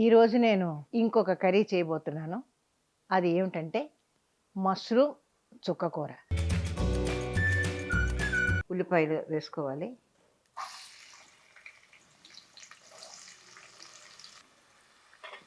ఈరోజు నేను ఇంకొక కర్రీ చేయబోతున్నాను. అది ఏమిటంటే మష్రూమ్ చుక్కకూర. ఉల్లిపాయలు వేసుకోవాలి.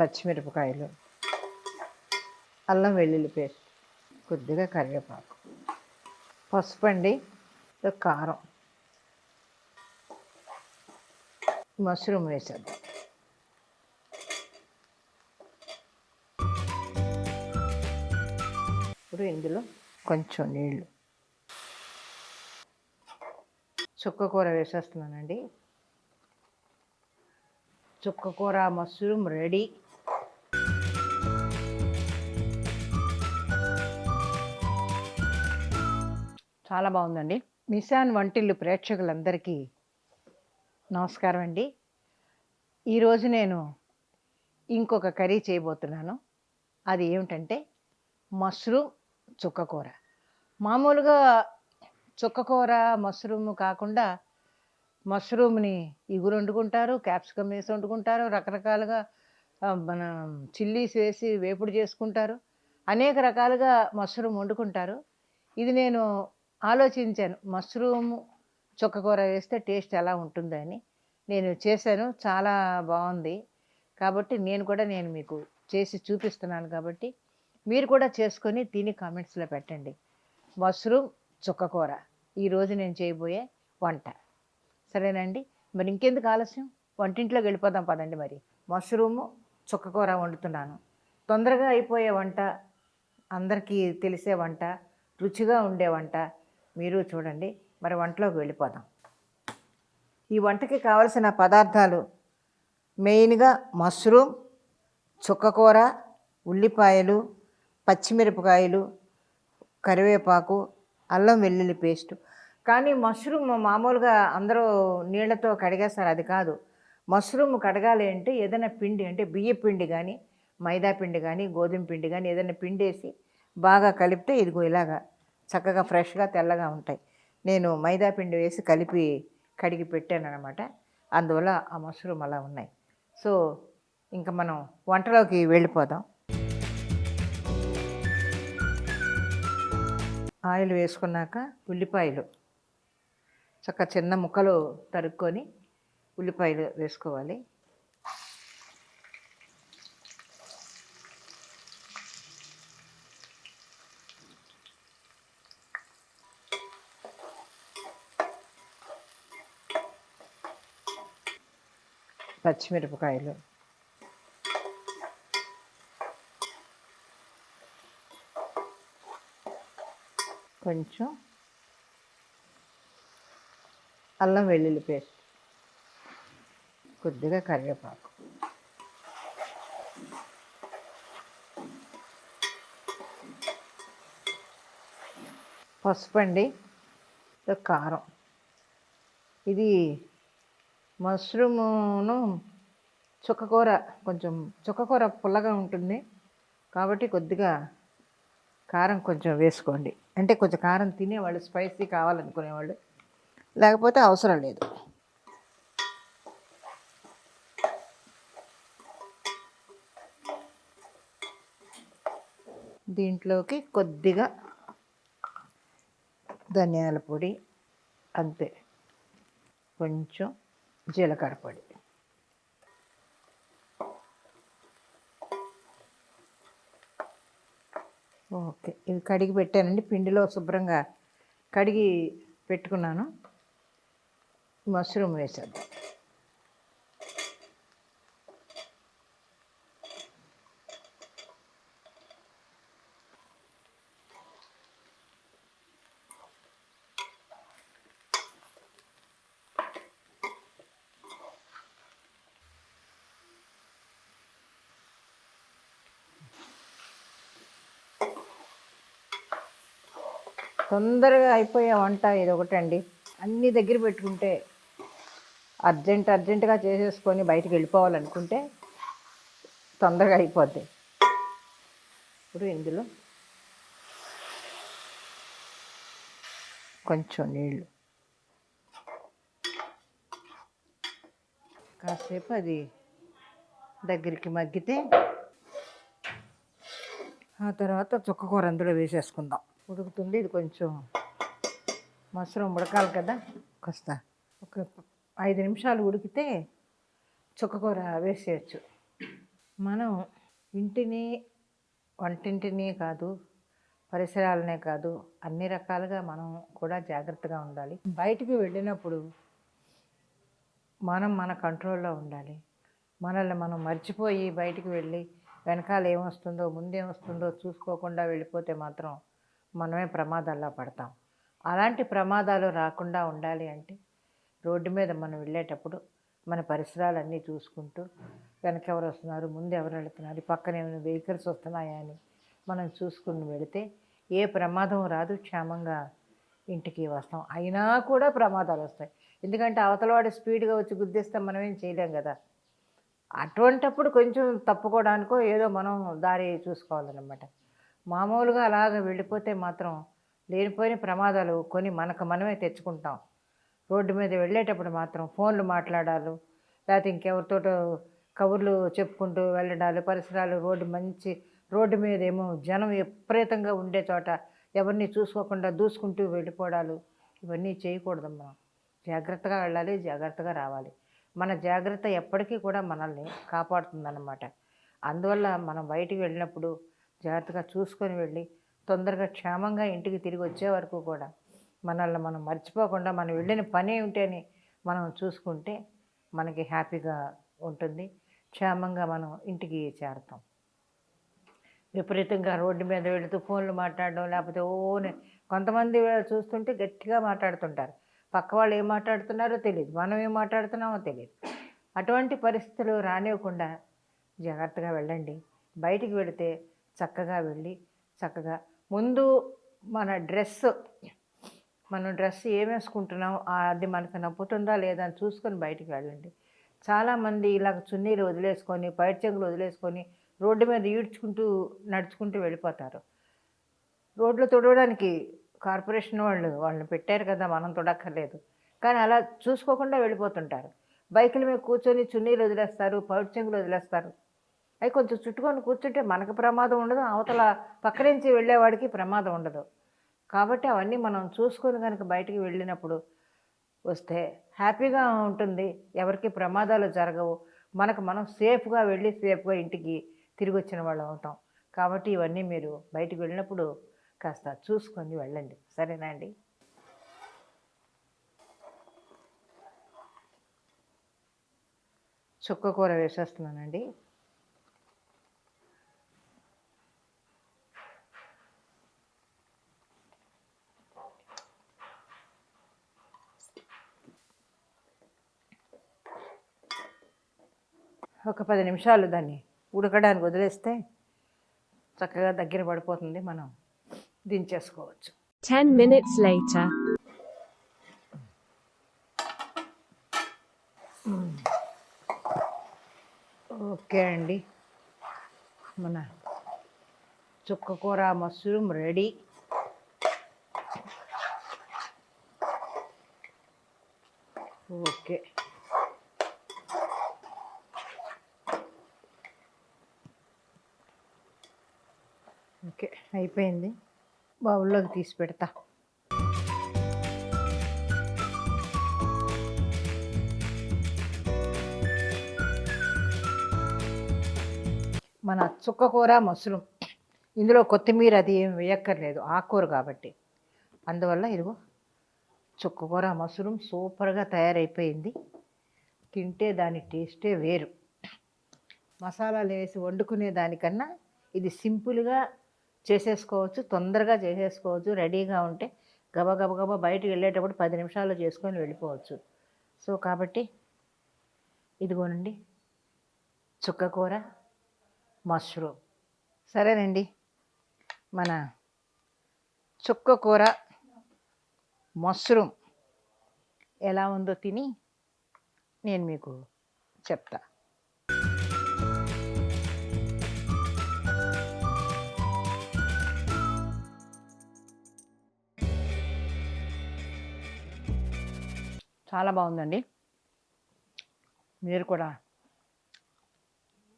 పచ్చిమిరపకాయలు. అల్లం వెల్లుల్లి పేస్ట్. కొద్దిగా కరివేపాకు. పసుపు అండి. కారం. మష్రూమ్ వేసేద్దాం. ఇప్పుడు ఇందులో కొంచెం నీళ్ళు. చుక్క కూర వేసేస్తున్నానండి. చుక్క కూర మష్రూమ్ రెడీ. చాలా బాగుందండి. మిసాన్ వంటిల్లు ప్రేక్షకులందరికీ నమస్కారం అండి. ఈరోజు నేను ఇంకొక కర్రీ చేయబోతున్నాను. అది ఏమిటంటే మష్రూమ్ చుక్కకూర మామూలుగా చుక్కకూర మష్రూమ్ కాకుండా మష్రూమ్ని ఇగురు వండుకుంటారు క్యాప్సికమ్ వేసి వండుకుంటారు రకరకాలుగా మన చిల్లీస్ వేసి వేపుడు చేసుకుంటారు అనేక రకాలుగా మష్రూమ్ వండుకుంటారు. ఇది నేను ఆలోచించాను మష్రూమ్ చుక్కకూర వేస్తే టేస్ట్ ఎలా ఉంటుందని నేను చేశాను చాలా బాగుంది. కాబట్టి నేను కూడా నేను మీకు చేసి చూపిస్తున్నాను కాబట్టి మీరు కూడా చేసుకొని తిని కామెంట్స్లో పెట్టండి. మష్రూమ్ చుక్కకూర ఈరోజు నేను చేయబోయే వంట. సరేనండి? మరి ఇంకెందుకు ఆలస్యం? వంటింట్లోకి వెళ్ళిపోదాం పదండి మరి. మష్రూము చుక్కకూర వండుతున్నాను. తొందరగా అయిపోయే వంట అందరికీ తెలిసే వంట రుచిగా ఉండే వంట మీరు చూడండి. మరి వంటలోకి వెళ్ళిపోదాం. ఈ వంటకి కావలసిన పదార్థాలు మెయిన్గా మష్రూమ్ చుక్కకూర ఉల్లిపాయలు పచ్చిమిరపకాయలు కరివేపాకు అల్లం వెల్లుల్లి పేస్ట్. కానీ మష్రూమ్ మామూలుగా అందరూ నీళ్ళతో కడిగేస్తారు అది కాదు. మష్రూమ్ కడగాలి అంటే ఏదైనా పిండి అంటే బియ్య పిండి కానీ మైదా పిండి కానీ గోధుమ పిండి కానీ ఏదైనా పిండి వేసి బాగా కలిపితే ఇదిగో ఇలాగా చక్కగా ఫ్రెష్గా తెల్లగా ఉంటాయి. నేను మైదా పిండి వేసి కలిపి కడిగి పెట్టాను అనమాట అందువల్ల ఆ మష్రూమ్ అలా ఉన్నాయి. సో ఇంకా మనం వంటలోకి వెళ్ళిపోదాం. ఆయిల్ వేసుకున్నాక ఉల్లిపాయలు. చక్క చిన్న ముక్కలు తరుక్కొని ఉల్లిపాయలు వేసుకోవాలి. పచ్చిమిరపకాయలు. కొంచెం అల్లం వెల్లుల్లి పేస్ట్ కొద్దిగా కరివేపాకు. పసుపు అండి కారం. ఇది మష్రూమును చుక్కకూర కొంచెం చుక్కకూర పుల్లగా ఉంటుంది కాబట్టి కొద్దిగా కారం కొంచెం వేసుకోండి. అంటే కొంచెం కారం తినేవాళ్ళు స్పైసీ కావాలనుకునేవాళ్ళు. లేకపోతే అవసరం లేదు. దీంట్లోకి కొద్దిగా ధనియాల పొడి అంతే. కొంచెం జీలకర్ర పొడి. ఓకే. ఇది కడిగి పెట్టానండి. పిండిలో శుభ్రంగా కడిగి పెట్టుకున్నాను. మష్రూమ్ వేసేద్దాం. తొందరగా అయిపోయే వంట ఇది ఒకటండి. అన్నీ దగ్గర పెట్టుకుంటే అర్జెంట్ అర్జెంటుగా చేసేసుకొని బయటికి వెళ్ళిపోవాలనుకుంటే తొందరగా అయిపోద్ది. ఇప్పుడు ఇందులో కొంచెం నీళ్ళు. కాసేపు అది దగ్గరికి మగ్గితే ఆ తర్వాత చుక్కకూర అందులో వేసేసుకుందాం. ఉడుకుతుంది. ఇది కొంచెం మష్రూమ్ ఉడకాలి కదా. కాస్త ఒక ఐదు నిమిషాలు ఉడికితే చుక్కకూర వేసేయచ్చు. మనం ఇంటిని వంటింటిని కాదు పరిసరాలనే కాదు అన్ని రకాలుగా మనం కూడా జాగ్రత్తగా ఉండాలి. బయటికి వెళ్ళినప్పుడు మనం మన కంట్రోల్లో ఉండాలి. మనల్ని మనం మర్చిపోయి బయటికి వెళ్ళి వెనకాల ఏమొస్తుందో ముందేమొస్తుందో చూసుకోకుండా వెళ్ళిపోతే మాత్రం మనమే ప్రమాదాల్లో పడతాం. అలాంటి ప్రమాదాలు రాకుండా ఉండాలి అంటే రోడ్డు మీద మనం వెళ్ళేటప్పుడు మన పరిసరాలన్నీ చూసుకుంటూ వెనక ఎవరు వస్తున్నారు ముందు ఎవరు వెళుతున్నారు పక్కన ఏమైనా వెహికల్స్ వస్తున్నాయా అని మనం చూసుకుని వెళితే ఏ ప్రమాదం రాదు క్షేమంగా ఇంటికి వస్తాం. అయినా కూడా ప్రమాదాలు వస్తాయి. ఎందుకంటే అవతలవాడు స్పీడ్గా వచ్చి గుద్దేస్తే మనం ఏం చేయలేం కదా. అటువంటప్పుడు కొంచెం తప్పుకోవడానికో ఏదో మనం దారి చూసుకోవాలన్నమాట. మామూలుగా అలాగ వెళ్ళిపోతే మాత్రం లేనిపోయిన ప్రమాదాలు కొని మనకు మనమే తెచ్చుకుంటాం. రోడ్డు మీద వెళ్ళేటప్పుడు మాత్రం ఫోన్లు మాట్లాడాలి లేకపోతే ఇంకెవరితోటో కబుర్లు చెప్పుకుంటూ వెళ్ళడాలు పరిసరాలు రోడ్డు మంచి రోడ్డు మీద ఏమో జనం విపరీతంగా ఉండే చోట ఎవరిని చూసుకోకుండా దూసుకుంటూ వెళ్ళిపోవడాలు ఇవన్నీ చేయకూడదు మనం జాగ్రత్తగా వెళ్ళాలి జాగ్రత్తగా రావాలి. మన జాగ్రత్త ఎప్పటికీ కూడా మనల్ని కాపాడుతుందన్నమాట. అందువల్ల మనం బయటికి వెళ్ళినప్పుడు జాగ్రత్తగా చూసుకొని వెళ్ళి తొందరగా క్షేమంగా ఇంటికి తిరిగి వచ్చే వరకు కూడా మనల్ని మనం మర్చిపోకుండా మనం వెళ్ళిన పని ఏమిటని మనం చూసుకుంటే మనకి హ్యాపీగా ఉంటుంది. క్షేమంగా మనం ఇంటికి చేరుతాం. విపరీతంగా రోడ్డు మీద వెళుతూ ఫోన్లు మాట్లాడడం లేకపోతే ఓనే కొంతమంది చూస్తుంటే గట్టిగా మాట్లాడుతుంటారు. పక్క వాళ్ళు ఏం మాట్లాడుతున్నారో తెలియదు మనం ఏం మాట్లాడుతున్నామో తెలియదు అటువంటి పరిస్థితులు రానివ్వకుండా జాగ్రత్తగా వెళ్ళండి. బయటికి వెళితే చక్కగా వెళ్ళి చక్కగా ముందు మన డ్రెస్ మనం డ్రెస్ ఏమేసుకుంటున్నాం అది మనకు నప్పుతుందా లేదా అని చూసుకొని బయటికి వెళ్ళండి. చాలామంది ఇలా చున్నీలు వదిలేసుకొని పైట చెంగులు వదిలేసుకొని రోడ్డు మీద ఈడ్చుకుంటూ నడుచుకుంటూ వెళ్ళిపోతారు. రోడ్లు తుడవడానికి కార్పొరేషన్ వాళ్ళు వాళ్ళని పెట్టారు కదా మనం తుడక్కర్లేదు. కానీ అలా చూసుకోకుండా వెళ్ళిపోతుంటారు. బైకుల మీద కూర్చొని చున్నీలు వదిలేస్తారు పౌడ్చెంగులు చెంగులు వదిలేస్తారు. అవి కొంచెం చుట్టుకొని కూర్చుంటే మనకు ప్రమాదం ఉండదు అవతల పక్క నుంచి వెళ్ళేవాడికి ప్రమాదం ఉండదు. కాబట్టి అవన్నీ మనం చూసుకొని కనుక బయటికి వెళ్ళినప్పుడు వస్తే హ్యాపీగా ఉంటుంది. ఎవరికి ప్రమాదాలు జరగవు. మనకు మనం సేఫ్గా వెళ్ళి సేఫ్గా ఇంటికి తిరిగి వచ్చిన వాళ్ళం అవుతాం. కాబట్టి ఇవన్నీ మీరు బయటికి వెళ్ళినప్పుడు కాస్త చూసుకొని వెళ్ళండి. సరేనా అండి? చుక్క కూర వేసేస్తున్నానండి. ఒక పది నిమిషాలు దాన్ని ఉడకడానికి వదిలేస్తే చక్కగా దగ్గర పడిపోతుంది మనం దించేసుకోవచ్చు. 10 minutes later. ఓకే అండి. మన చుక్క కూర మష్రూమ్ రెడీ ఓకే ఓకే అయిపోయింది. బౌల్లోకి తీసి పెడతా. మన చుక్క కూర మష్రూమ్. ఇందులో కొత్తిమీర అది ఏం వేయక్కర్లేదు ఆకుకూర కాబట్టి. అందువల్ల ఇదిగో చుక్క కూర మష్రూమ్ సూపర్గా తయారైపోయింది. తింటే దాని టేస్టే వేరు. మసాలాలు వేసి వండుకునే దానికన్నా ఇది సింపుల్గా చేసేసుకోవచ్చు తొందరగా చేసేసుకోవచ్చు రెడీగా ఉంటే గబ గబా గబ వెళ్ళేటప్పుడు పది నిమిషాల్లో చేసుకొని వెళ్ళిపోవచ్చు. సో కాబట్టి ఇదిగోనండి చుక్క కూర మష్రూమ్. సరేనండి మన చుక్క కూర మష్రూమ్ ఎలా ఉందో తిని నేను మీకు చెప్తా. చాలా బాగుందండి. మీరు కూడా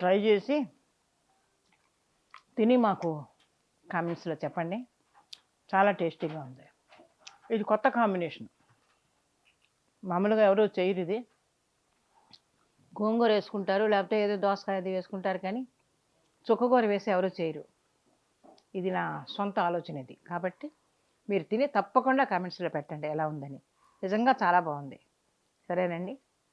ట్రై చేసి తిని మాకు కామెంట్స్లో చెప్పండి. చాలా టేస్టీగా ఉంది. ఇది కొత్త కాంబినేషన్. మామూలుగా ఎవరు చేయరు ఇది. గోంగూర వేసుకుంటారు లేకపోతే ఏదో దోసకాయ అది వేసుకుంటారు కానీ చుక్కకూర వేసి ఎవరు చేయరు. ఇది నా సొంత ఆలోచన ఇది. కాబట్టి మీరు తిని తప్పకుండా కామెంట్స్లో పెట్టండి ఎలా ఉందని. నిజంగా చాలా బాగుంది. సరేనండి.